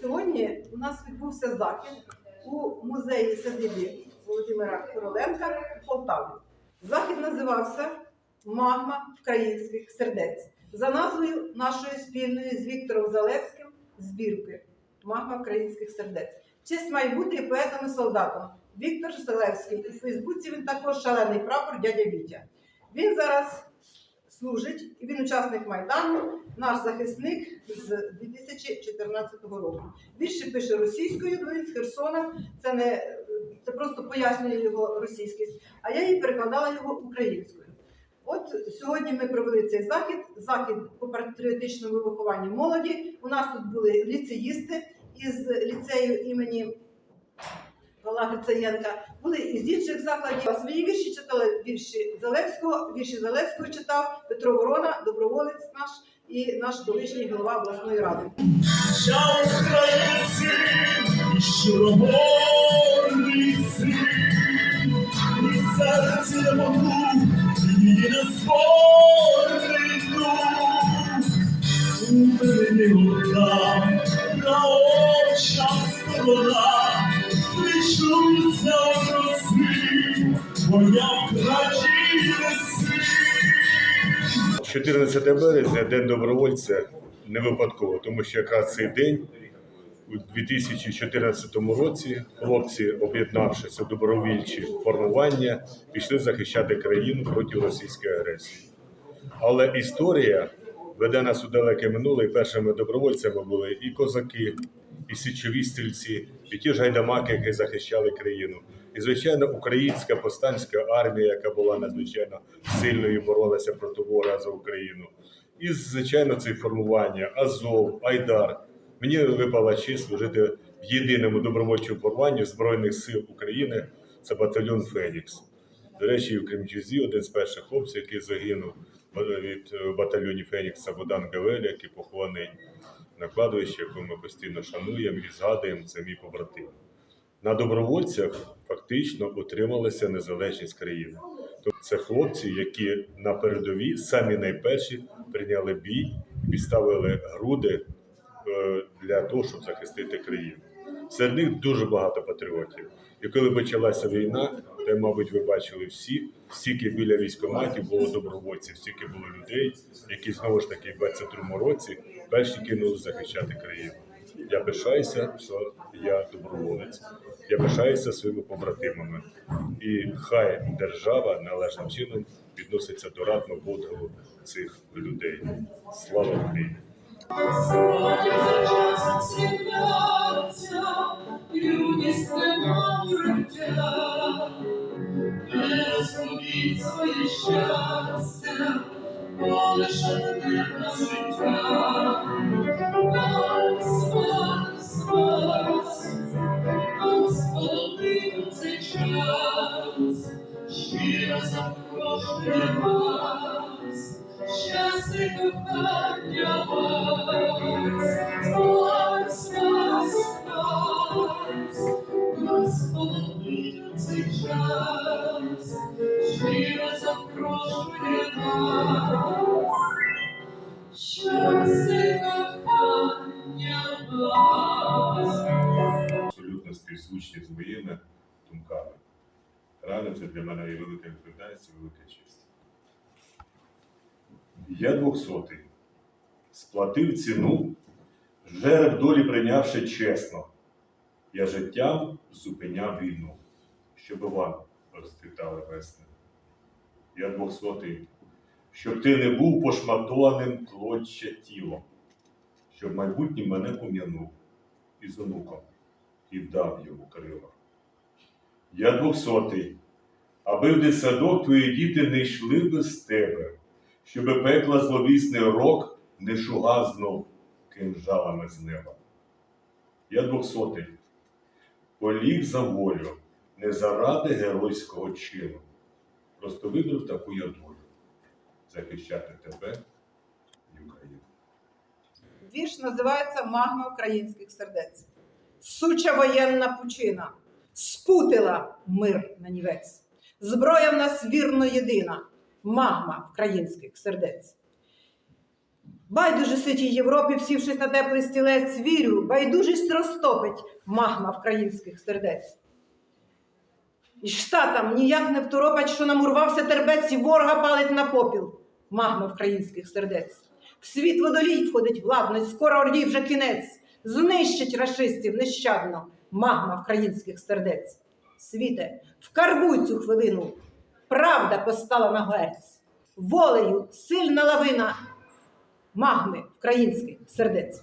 сьогодні у нас відбувся захід у музеї садибі Володимира Короленка в Полтаві. Захід називався Магма українських сердець за назвою нашої спільної з Віктором Залевським збірки Магма українських сердець. Честь має бути і поетом і солдатом. Віктор Залевський. У Фейсбуці він також шалений прапор дядя Вітя. Він зараз служить, він учасник Майдану, наш захисник з 2014 року. Вірші пише російською, він з Херсона. Це не це просто пояснює його російськість, а я її перекладала його українською. От сьогодні ми провели цей захід, захід по патріотичному вихованню молоді. У нас тут були ліцеїсти із ліцею імені Павла Грицаєнка, були із інших закладів. Свої вірші читали вірші Залевського, вірші Залевського читав Петро Ворона, доброволець наш і наш колишній голова обласної ради. Вся українці, серце могу, і не на очах сторона, Слышуся 14 березня День добровольця не випадково, тому що якраз цей день у 2014 році хлопці, об'єднавшись у добровільчі формування, пішли захищати країну проти російської агресії. Але історія веде нас у далеке минуле, і першими добровольцями були і козаки, і січові стрільці, і ті ж гайдамаки, які захищали країну. І, звичайно, українська повстанська армія, яка була надзвичайно сильною, боролася проти ворога за Україну. І, звичайно, це формування Азов, Айдар. Мені випала честь служити в єдиному добровольчому формуванні Збройних сил України. Це батальйон Фенікс. До речі, в Кремчузі один з перших хлопців, який загинув від е, батальйоні Фенікса Богдан Гавель, який похований на кладовищі, яку ми постійно шануємо і згадуємо, це мій побратим. На добровольцях фактично утрималася незалежність країни. Тобто це хлопці, які на передовій самі найперші прийняли бій, підставили груди е, для того, щоб захистити країну. Серед них дуже багато патріотів. І коли почалася війна, то, мабуть, ви бачили всі, стільки біля військоматів було добровольців, стільки було людей, які знову ж таки в 22-му році перші кинули захищати країну. Я пишаюся, що я доброволець. Я пишаюся своїми побратимами. І хай держава належним чином відноситься до ратного подвигу цих людей. Слава Україні! Вороття. Не розгубіть своє щастя, бо лише мирне життя. Абсолютно співзвучні з моїми думками. Реально це для мене є велика відповідальність і велика честь. Я двохсотий. Сплатив ціну, жереб долі прийнявши чесно. Я життям зупиняв війну, щоб вам розцвітали весни. Я двохсотий, щоб ти не був пошматованим клоччя тілом, щоб майбутнє мене пом'янув із онуком і вдав йому крила. Я двохсотий, аби в дитсадок твої діти не йшли без тебе, щоби пекла зловісний рок не шугав знов кинжалами з неба. Я двохсотий, поліг за волю, не заради геройського чину. Просто вибрав таку я долю захищати тебе і Україну. Вірш називається Магма українських сердець. Суча воєнна пучина спутила мир на нівець. Зброя в нас вірно єдина, магма українських сердець. Байдуже ситій Європі, всівшись на теплий стілець, вірю, байдужість розтопить магма вкраїнських сердець. І штатам ніяк не второпать, що намурвався тербець і ворога палить на попіл магма вкраїнських сердець. В світ водолій входить владно, скоро орді вже кінець. Знищить рашистів нещадно магма вкраїнських сердець. Світе, вкарбуй цю хвилину, правда постала на герць, волею сильна лавина магми українських сердець.